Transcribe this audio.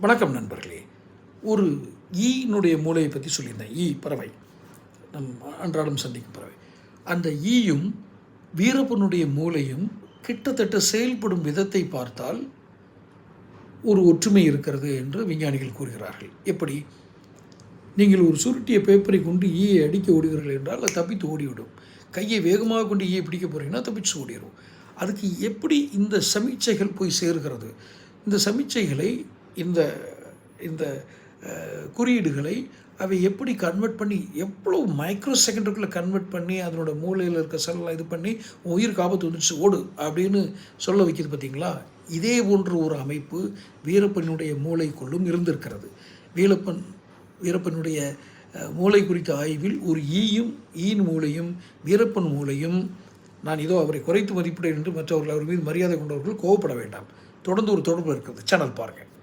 வணக்கம் நண்பர்களே. ஒரு ஈனுடைய மூளையை பற்றி சொல்லியிருந்தேன். ஈ பறவை. நம் அன்றாடம் சந்திக்கும் பறவை. அந்த ஈயும் வீரப்பனுடைய மூளையும் கிட்டத்தட்ட செயல்படும் விதத்தை பார்த்தால் ஒரு ஒற்றுமை இருக்கிறது என்று விஞ்ஞானிகள் கூறுகிறார்கள். எப்படி? நீங்கள் ஒரு சுருட்டிய பேப்பரை கொண்டு ஈயை அடிக்க ஓடுகிறீர்கள் என்றால் அது தப்பித்து ஓடிவிடும். கையை வேகமாக கொண்டு ஈயை பிடிக்க போகிறீங்கன்னா தப்பிச்சு ஓடிடும் அதுக்கு எப்படி இந்த சமீட்சைகள் போய் சேர்கிறது? இந்த சமீட்சைகளை இந்த இந்த குறியீடுகளை அவை எப்படி கன்வெர்ட் பண்ணி எவ்வளோ மைக்ரோ செகண்டுக்குள்ளே கன்வெர்ட் பண்ணி அதனோட மூலையில் இருக்க செல்லாம் இது பண்ணி உயிருக்கு ஆபத்து வந்துச்சு ஓடு அப்படின்னு சொல்ல வைக்கிது பார்த்தீங்களா? இதே போன்ற ஒரு அமைப்பு வீரப்பனுடைய மூளைக்குள்ளும் இருந்திருக்கிறது. வீரப்பன் வீரப்பனுடைய மூளை குறித்த ஆய்வில் ஒரு ஈயும் ஈயின் மூளையும் வீரப்பன் மூளையும் நான் இதோ அவரை குறைத்து மதிப்பிடேன் என்று மற்றவர்கள் அவர் மீது மரியாதை கொண்டவர்கள் கோவப்பட வேண்டாம். தொடர்ந்து ஒரு தொடர்பு இருக்கிறது. சேனல் பாருங்கள்